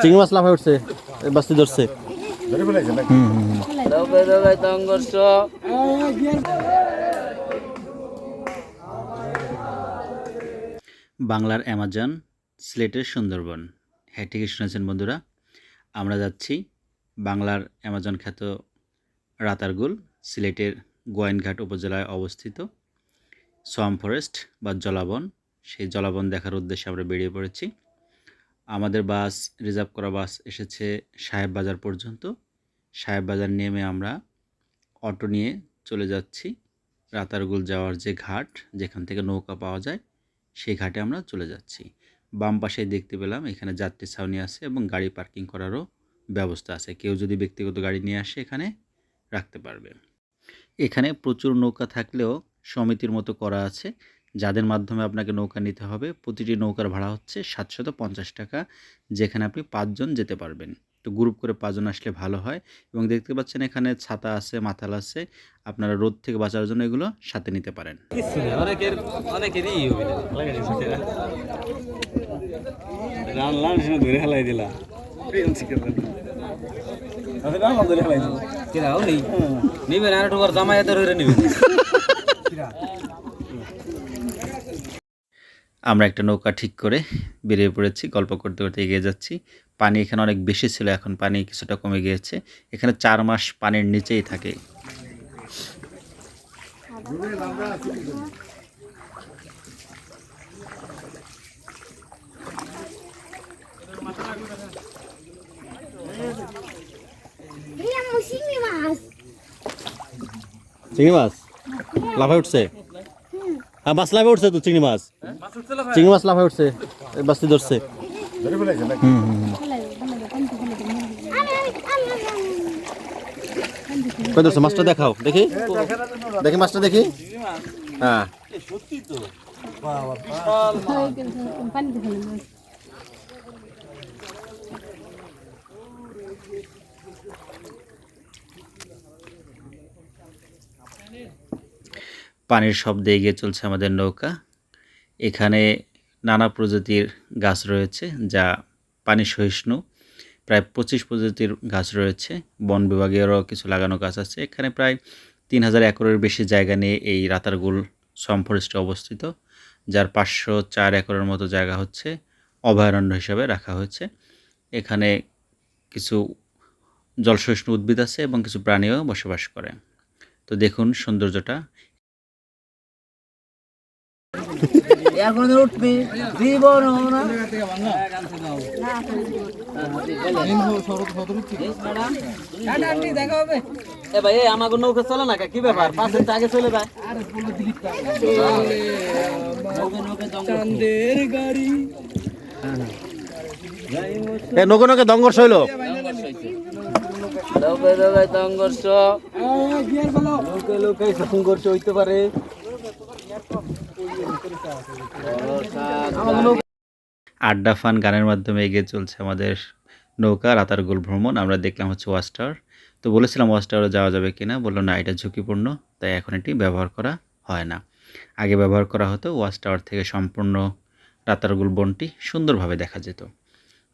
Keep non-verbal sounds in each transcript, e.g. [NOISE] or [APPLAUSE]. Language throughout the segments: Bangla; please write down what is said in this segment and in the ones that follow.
চিংড়ি মাছ লাফায় উঠছে বাস্তি ধরছে। বাংলার অ্যামাজন, সিলেটের সুন্দরবন। হ্যাঁ ঠিকই শুনেছেন বন্ধুরা। আমরা যাচ্ছি বাংলার অ্যামাজন খ্যাত রাতারগুল, সিলেটের গোয়াইনঘাট উপজেলায় অবস্থিত। সোয়াম ফরেস্ট বা জলাবন, সেই জলাবন দেখার উদ্দেশ্যে আমরা বেরিয়ে পড়েছি। আমাদের বাস, রিজার্ভ করা বাস এসেছে সাহেব বাজার পর্যন্ত। সাহেব বাজার নেমে আমরা অটো নিয়ে চলে যাচ্ছি। রাতারগুল যাওয়ার যে ঘাট, যেখান থেকে নৌকা পাওয়া যায়, সেই ঘাটে আমরা চলে যাচ্ছি। বাম পাশে দেখতে পেলাম এখানে যাত্রী ছাউনি আছে এবং গাড়ি পার্কিং করারও ব্যবস্থা আছে। কেউ যদি ব্যক্তিগত গাড়ি নিয়ে আসে এখানে, রাখতে পারবে। এখানে প্রচুর নৌকা থাকলেও সমিতির মতো করা আছে যাদের মাধ্যমে আপনাকে নৌকা নিতে হবে। প্রতিটি নৌকার ভাড়া হচ্ছে সাতশত পঞ্চাশ টাকা যেখানে আপনি পাঁচজন যেতে পারবেন। তো গ্রুপ করে পাঁচজন আসলে ভালো হয় এবং দেখতে পাচ্ছেন এখানে ছাতা আছে মাথাল আছে আপনারা রোদ থেকে বাঁচার জন্য এগুলো সাথে নিতে পারেন। অনেকের অনেকেরই রান লান শুনে ধরে হেলাই দিলা। কিরাও নেই। আর একটু জামায়াতে নিবেন। [LAUGHS] আমরা একটা নৌকা ঠিক করে বেরিয়ে পড়েছি গল্প করতে করতে এগিয়ে যাচ্ছি। পানি এখানে অনেক বেশি ছিল এখন পানি কিছুটা কমে গিয়েছে। এখানে চার মাস পানির নিচেই থাকে। চিংড়ি মাছ লাফায় উঠছে? হ্যাঁ মাছ লাফায় উঠছে তো চিংড়ি মাছ? চিংড়ি মাছ লাফায় উঠছে বাস্তি ধরছে। হুম, হুম, হুম। কই ধরছে? মাছটা দেখাও দেখি। দেখি মাছটা দেখি। হ্যাঁ। পানির শব্দে এগিয়ে চলছে আমাদের নৌকা। এখানে নানা প্রজাতির গাছ রয়েছে, যা পানি সহিষ্ণু। প্রায় পঁচিশ প্রজাতির গাছ রয়েছে। বন বিভাগেরও কিছু লাগানো গাছ আছে। এখানে প্রায় তিন হাজার একরের বেশি জায়গা নিয়ে এই রাতারগুল সম ফরেস্টে অবস্থিত, যার পাঁচশো চার একরের মতো জায়গা হচ্ছে অভয়ারণ্য হিসাবে রাখা হয়েছে। এখানে কিছু জলসহিষ্ণু উদ্ভিদ আছে এবং কিছু প্রাণীও বসবাস করে। তো দেখুন সৌন্দর্যটা। এখন উঠবি জীবন না। এ ভাই আমাকে নৌকা চলে না কি? ব্যাপার? আগে চলে নৌকা নৌকা দঙ্গর্ষ হইল। লোকে লোকে সংঘর্ষ হইতে পারে। আড্ডা ফান গানের মাধ্যমে এগিয়ে চলছে আমাদের নৌকা রাতারগুল ভ্রমণ। আমরা দেখলাম হচ্ছে ওয়াচ টাওয়ার তো বলেছিলাম ওয়াচ টাওয়ারে যাওয়া যাবে কিনা, বলল না, এটা ঝুঁকিপূর্ণ, তাই এখন এটি ব্যবহার করা হয় না। আগে ব্যবহার করা হতো ওয়াচ টাওয়ার থেকে সম্পূর্ণ রাতারগুল বনটি সুন্দরভাবে দেখা যেত।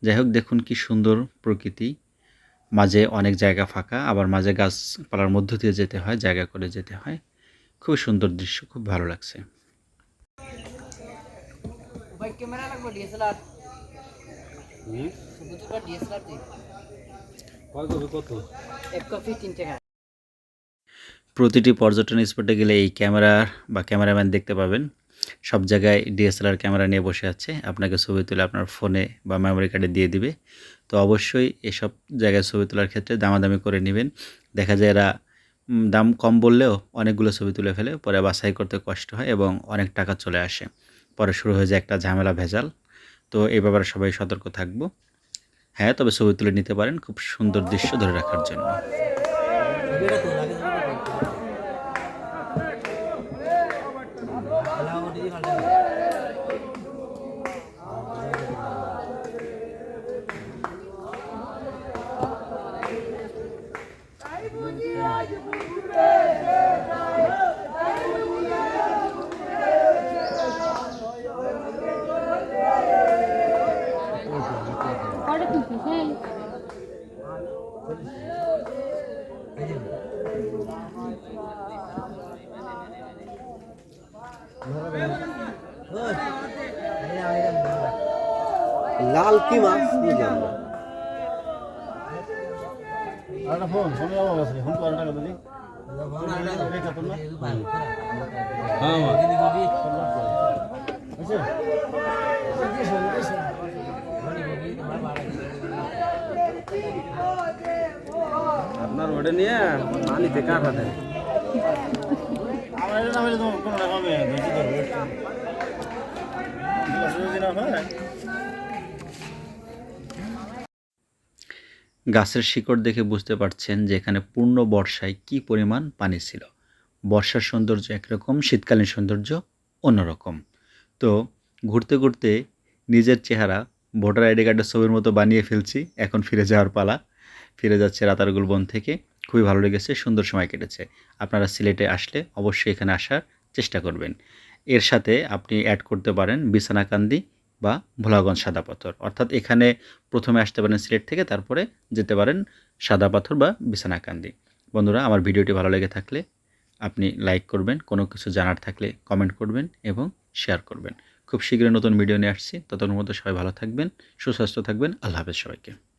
যাই হোক, দেখুন কি সুন্দর প্রকৃতি। মাঝে অনেক জায়গা ফাঁকা, আবার মাঝে গাছপালার মধ্য দিয়ে যেতে হয়, জায়গা করে যেতে হয়। খুব সুন্দর দৃশ্য, খুব ভালো লাগছে। ক্যামেরা লাগবে ডিএসএলআর। হুম? ডিএসএলআর দি কত? এক কপি তিন টাকা। প্রতিটি পর্যটন স্পটে গেলে এই ক্যামেরা বা ক্যামেরাম্যান দেখতে পাবেন। সব জায়গায় ডিএসএলআর ক্যামেরা নিয়ে বসে আছে। আপনাকে ছবি তুলে আপনার ফোনে বা মেমোরি কার্ডে দিয়ে দিবে। তো অবশ্যই এসব জায়গায় ছবি তোলার ক্ষেত্রে দামাদামি করে নেবেন। দেখা যায় এরা দাম কম বললেও অনেকগুলো ছবি তুলে ফেলে পরে বাছাই করতে কষ্ট হয় এবং অনেক টাকা চলে আসে। পরে শুরু হয়ে যায় একটা ঝামেলা ভেজাল। তো এই ব্যাপারে সবাই সতর্ক থাকব। হ্যাঁ তবে ছবি তুলে নিতে পারেন খুব সুন্দর দৃশ্য ধরে রাখার জন্য। লাল কি মাছ বুঝলাম না। একটা ফোন ফোনে আমার কাছে ফোন করে টাকা না হ্যাঁ মা। আপনার ওটা নিয়ে পানিতে কাটা দেয় আমার এটা না হলে তোমার কোনো টাকা হবে ধৈর্য ধরো যদি না হয় গাছের শিকড় দেখে বুঝতে পারছেন যে এখানে পূর্ণ বর্ষায় কি পরিমাণ পানি ছিল। বর্ষার সৌন্দর্য একরকম, শীতকালীন সৌন্দর্য অন্যরকম। তো ঘুরতে ঘুরতে নিজের চেহারা ভোটার আইডি কার্ডের ছবির মতো বানিয়ে ফেলছি, এখন ফিরে যাওয়ার পালা। ফিরে যাচ্ছে রাতারগুল বন থেকে। খুবই ভালো লেগেছে, সুন্দর সময় কেটেছে। আপনারা সিলেটে আসলে অবশ্যই এখানে আসার চেষ্টা করবেন। এর সাথে আপনি অ্যাড করতে পারেন বিছানাকান্দি বা ভোলাগঞ্জ সাদা পাথর। অর্থাৎ এখানে প্রথমে আসতে পারেন সিলেট থেকে, তারপরে যেতে পারেন সাদা পাথর বা বিছানাকান্দি। বন্ধুরা, আমার ভিডিওটি ভালো লেগে থাকলে আপনি লাইক করবেন, কোনো কিছু জানার থাকলে কমেন্ট করবেন এবং শেয়ার করবেন। খুব শীঘ্রই নতুন ভিডিও নিয়ে আসছি। ততক্ষণ মধ্যে সবাই ভালো থাকবেন, সুস্বাস্থ্য থাকবেন। আল্লাহ হাফেজ সবাইকে।